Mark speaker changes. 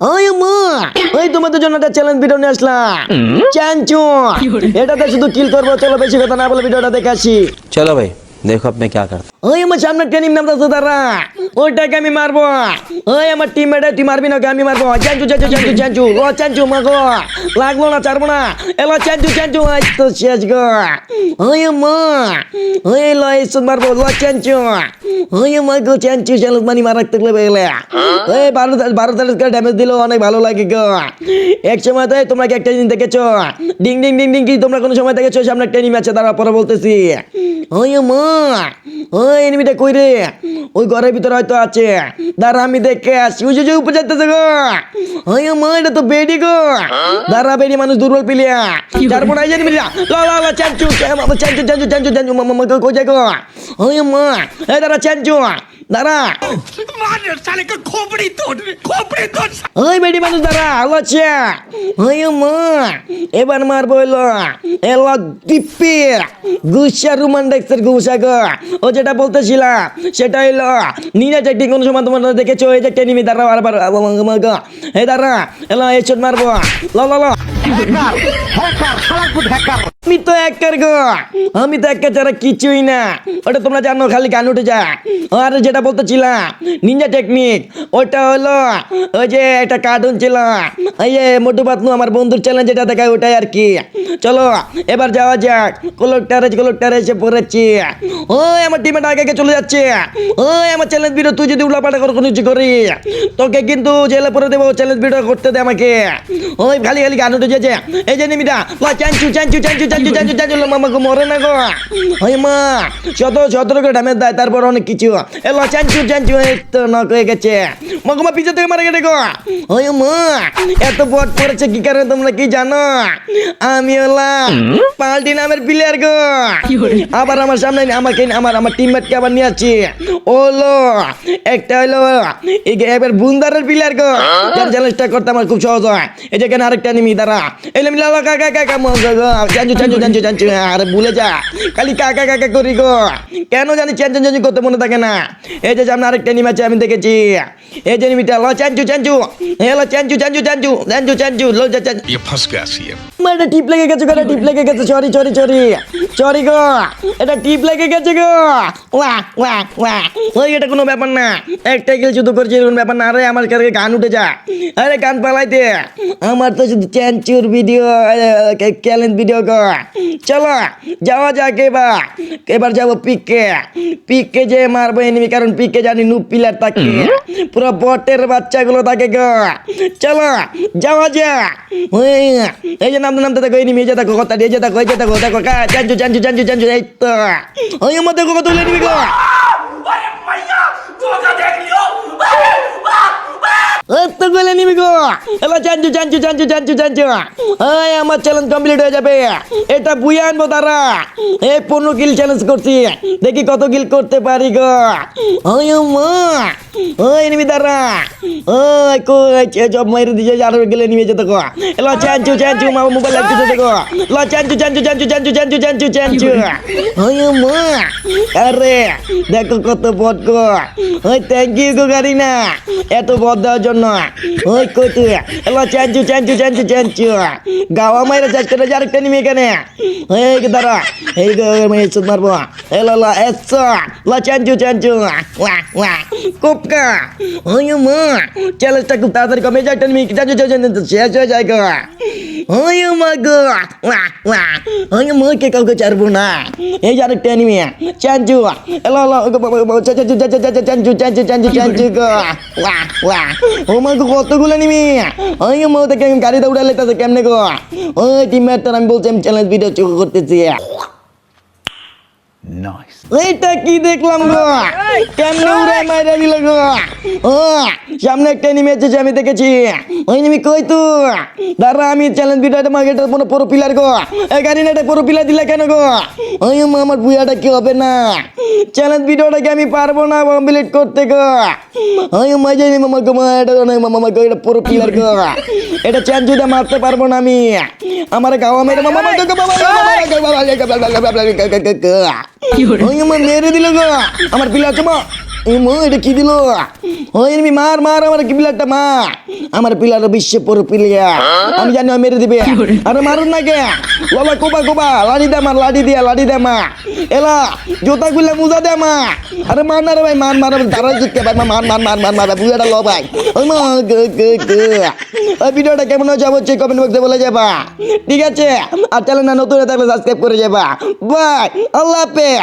Speaker 1: ওই মা ওই তোমাদের জন্য একটা চ্যালেঞ্জ ভিডিও নিয়ে আসলাম। চ্যাঞ্চু এটাতে শুধু কিল করব চলো বেশি কথা না বলে ভিডিওটা
Speaker 2: চলো ভাই দেখো আপনি কে করতে
Speaker 1: ওই আমার সামনে ট্রেনিং নামতেছে তারা। ওইটাকে আমি মারবো। ওই আমার টিম মেটে তুই মারবি না আমি মারবো। চ্যাঞ্চু চ্যাঞ্চু চ্যাঞ্চু চ্যাঞ্চু। ও, চ্যাঞ্চু, মাগো। লাগল না, ছাড়বো না। এলো, চ্যাঞ্চু চ্যাঞ্চু। আজ তো শেষ গো। ওই মা, ওই লো এসব মারবো লো চ্যাঞ্চু। ওই মা গো চ্যাঞ্চু, চ্যালেঞ্জ মানি মারাক থাকলে বেলে। ওই বারো বারো তারিখ ড্যামেজ দিলেও অনেক ভালো লাগে গো। এক সময় তো তোমরা কি একটা জিনিস দেখেছ? ডিং ডিং ডিং ডিং, কি তোমরা কোনো সময় দেখেছ? সামনে এনিমি আছে তারা পরে বলতেছি। ওই মা, ওই এনিমিটা কই রে ওই ঘরের ভিতরে হয়তো আছে দাঁড়া আমি দেখে আসি ওই যে উপর যাইতেছে গো ওই মা এটা তো বেডি গো দাঁড়া বেডি মানুষ দুর্বল পিলিয়া তারপর আই জানি মিলিয়া লা লা লা চ্যাঞ্চু চ্যাঞ্চু চ্যাঞ্চু চ্যাঞ্চু চ্যাঞ্চু মামা কই যায় গো ওই মা এই দাঁড়া চাঞ্চু দাঁড়া। ওই বেটি মানুষ দাঁড়া লচা এবার মার বইল। এল দিপি গুসা রুমান ডেক্সের গুসা গো ও যেটা বলতেছিলাম সেটা হইল নিজে চাকরি কোন সময় তোমার দেখেছ এই যে টেনিমি দাঁড়া আবার হে চোট মারবো। ল ল আমি তো একের গো। আমি তো একের ছাড়া কিছুই না। ওটা তোমরা জানো, খালি গান উঠে যা। আর যেটা বলতেছিলাম নিনজা টেকনিক ওটা হলো ওই যে একটা কার্টুন ছিল। এই যে মোটু পাতলু আমার বন্ধুর চ্যালেঞ্জ যেটা দেখায় ওটাই আর কি। চলো, এবার যাওয়া যাক। কোলক ট্যারেজ কোলক ট্যারেজে পড়েছি ওই আমার টিমের আগে আগে চলে যাচ্ছে। ওই আমার চ্যালেঞ্জ ভিডিও তুই যদি উল্লাপাটা করে, কোনো কিছু করি তোকে কিন্তু জেলে পরে দেবো চ্যালেঞ্জ ভিডিও করতে দে আমাকে। ওই খালি খালি গান উঠে যাচ্ছে। এই যে নিমিটা চাঞ্চু চাঞ্চু চাঞ্চু চাঞ্চু চাঞ্চু চাঞ্চু মামাকে মরে না গো ওই মা শত সতেরো করে ড্যামেজ দেয় তারপর অনেক কিছু। এলো চাঞ্চু চাঞ্চু এই তো নক হয়ে গেছে। মাকে মা পিছে থেকে মারা গেছে গো। ওই মা এত বট পড়েছে কি কারণে তোমরা কি জানো? আমি হলাম পাল্টি নামের প্লেয়ার গো। আবার আমার সামনে আমাকে আমার আমার টিমমেটকে আবার নিয়ে আসছি। ওলো একটা হলো এই যে এবার বুন্দারের প্লেয়ার গো। চ্যালেঞ্জটা করতে আমার খুব সহজ হয়। এই যে এখানে আরেকটা নিমি দাঁড়া। এলে মিলা কাকা কাকা মগ গো। চাঞ্চু চাঞ্চু চাঞ্চু চাঞ্চু আরে ভুলে যা। খালি কাকা কাকা করি গো। কেন জানি চাঞ্চু চাঞ্চু করতে মনে থাকে না। এই যে সামনে আরেকটা নিম আছে, আমি দেখেছি। এই যে নিমিটা লো চাঞ্চু চাঞ্চু হেলো চাঞ্চু চাঞ্চু চাঞ্চু চাঞ্চু চাঞ্চু লো চা এটা টিপ লেগে গেছে গো এটা টিপ লেগে গেছে সরি সরি সরি চরি গো, এটা টিপ লেগে গেছে গো। ওয়া ওয়া ওয়া, ওই এটা কোনো ব্যাপার না, একটা গেলে শুধু করছে, এরকম ব্যাপার না। আরে, আমার কাছে গান উঠে যা, আরে, গান পালাইতে আমার তো শুধু চ্যানচুর ভিডিও ক্যালেন্ট ভিডিও গো। চলো, যাওয়া যাক এবার এবার যাব পিকে পিকে যে মারবো এনিমি কারণ পিকে জানি নু পিলার তাকে। পুরো বটের বাচ্চাগুলো তাকে গো। চলো, যাওয়া যাক। এই জন্য নামতে নামতে দেখো এনিমি যে দেখো কথা দিয়ে যে দেখো এই যে দেখো দেখো কা চাঞ্চু চাঞ্চু চাঞ্চু চাঞ্চু এই তো। ওই আমার দেখো কত গলে নিবি গো এলা চাঞ্চু চাঞ্চু চাঞ্চু চাঞ্চু চাঞ্চু এই, আমার চ্যালেঞ্জ কমপ্লিট হয়ে যাবে। এটা বুয়ে আনব তারা। এই পনেরো কিল চ্যালেঞ্জ করছি। দেখি কত কিল করতে পারি গো। ওই মা ওই নিবি তারা। ওই কই জব মাইরে দিছে আর গেলে নিয়ে যেতে গো। এলা চাঞ্চু চাঞ্চু মা মোবাইল লাগতে দেখো লা চাঞ্চু চাঞ্চু চাঞ্চু চাঞ্চু চাঞ্চু চাঞ্চু চাঞ্চু ওই মা আরে, দেখো কত বট গো। ওই থ্যাংক ইউ গো গারিনা এত বট দেওয়ার জন্য। ওই কই তুই এলো চাঞ্চু চাঞ্চু চাঞ্চু চাঞ্চু গাওয়া মাইরা চাষ করে যে আরেকটা নিমি এখানে এই দাঁড়া এই মেয়ে সুদ মারবো। এলো লা এসো। লা চাঞ্চু চাঞ্চু ওয়া ওয়া, কোপকা। ওই মা। চ্যালেঞ্জটা খুব তাড়াতাড়ি কমে যায়, একটা নিমি চাঞ্চু চাঞ্চু চাঞ্চু শেষ হয়ে যায় গো ওই মগ ওই মুখে কাউকে চারবো না এই যে আরেকটা অ্যানিমে চাঞ্চু এলো এলো চাঞ্চু চাঞ্চু চাঞ্চু চাঞ্চু চাঞ্চু ও মগ কতগুলো অ্যানিমে ওই মগ তাকে গাড়িতে উড়ালে তাতে কেমনে গো ওই টিমমেটটার আমি বলছি আমি চ্যালেঞ্জ ভিডিও চোখ করতেছি এইটা কি দেখলাম গো কেমনে উড়ে মাইরা দিল গো ও সামনে একটা এনিমি আছে আমি দেখেছি ওই এনিমি কই তো দাঁড়া আমি চ্যালেঞ্জ ভিডিওটা কোনো পুরো পিলার গো এই গাড়ি পুরো পিলার দিলে কেন গো ওই মা, আমার বুয়াটা কি হবে না চ্যালেঞ্জ ভিডিওটাকে আমি পারব না কমপ্লিট করতে গো ওই মামা গো এটা না মামা গো এটা পুরো পিলার গো এটা যদি মারতে পারব না আমি আমার গাওয়া মেরে মামা গো গো, বাবা, বাবা, বাবা, আমার মেরে দিল গো আমার পিলা চমা এ মো, এটা কি দিল? ও এনিমি মার মার, আমার কি প্লেয়ারটা মা। আমার প্লেয়ার বিশ্ব পুরো প্লেয়ার আমি জানি মেরে দিবে। আরে মারুন না কে? ললা কোবা কোবা লাড়ি দে মার লাড়ি দিয়া, লাড়ি দে মা। এলা জুতা গুলা মুজা দে মা। আরে মার না রে ভাই, মার মার দাঁড়াই জিতকে ভাই মার মার মার মার মার মার, বুঝাটা ল ভাই। ওই মা, গে গে গে। ওই ভিডিওটা কেমন হয়েছে অবশ্যই কমেন্ট বক্সে বলে যাবা। ঠিক আছে? আর চ্যানেলটা নতুন থাকলে সাবস্ক্রাইব করে যাবা। বাই আল্লাহ হাফেজ!